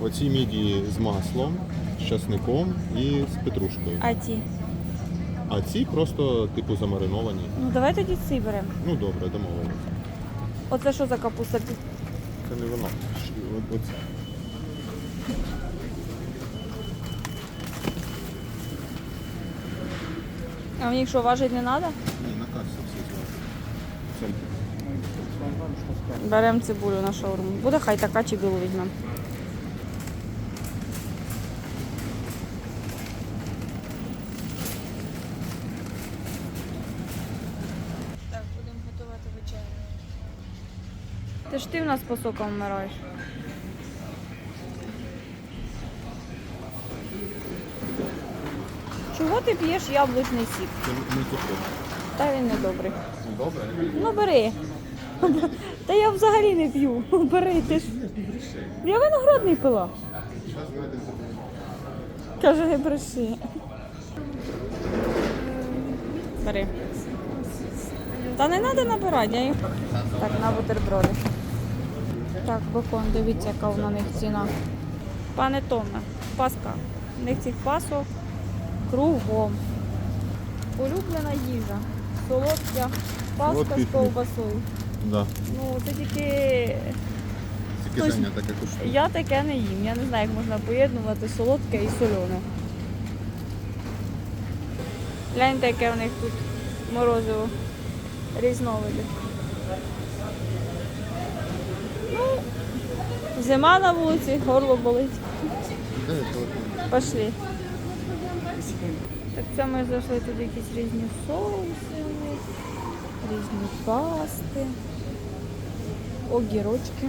Оці мідії з маслом, з часником і з петрушкою. А ті? А ці просто типу замариновані. Ну давай тоді ці беремо. Ну добре, домовилися. Оце що за капуста? Це не воно. Ш- Оце. А них що, важить не треба? Ні, на касі всі зважені. Беремо цибулю на шаурму. Буде хай така чи білу візьмемо. Ти ж ти в нас по сокам вмираєш. Чого ти п'єш яблучний сік? Це не. Та він не добрий. Добре? Ну бери. Та я взагалі не п'ю. Бери ти ж. Я виноградний пила. Каже, не бреши. Бери. Та не треба набирати, я їх. Так, на бутерброди. Так, бекон, дивіться, яка на них ціна. Пане Томе, паска. У них цих пасок кругом. Улюблена їжа. Солодка паска з ковбасою. Да. Ну, це тільки Тільки. Женя таке куштує. я таке не їм. Я не знаю, як можна поєднувати солодке і солене. Гляньте, яке в них тут морозиво. Різновиди. Ну, зима на вулиці, горло болить. Пошли. Так це ми зайшли тут якісь різні соуси, різні пасти, огірочки.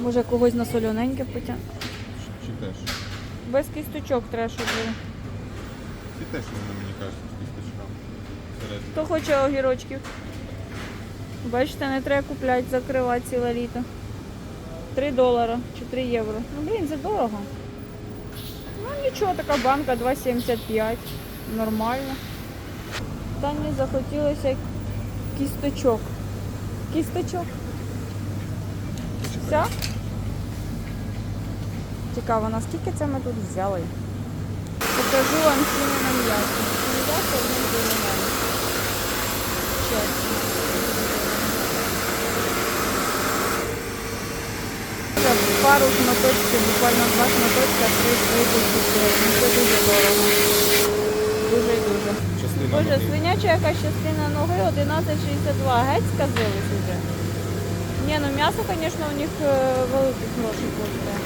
Може когось на солоненьке потягнути. Чи теж? Без кісточок треба, щоб було. Ти теж мені кажуть, з кісточками. Хто хоче огірочків? Бачите, не треба купляти, закривати ціле літо. 3 долара чи 3 євро. Ну, блін, це дорого. Ну нічого, така банка 2,75. Нормально. Та не захотілося кісточок. Кісточок. Все? Цікаво, наскільки це ми тут взяли? Покажу вам ціни на м'ясо. М'ясо в мене. Чесно. Це пару шматочків, буквально два шматочка, три тисячі гривень. Це дуже дорого. Дуже і дуже. Частина Боже, ноги. свиняча якась частина ноги 11,62. Геть сказились уже. Ні, ну м'ясо, звісно, у них великі великих грошей коштує.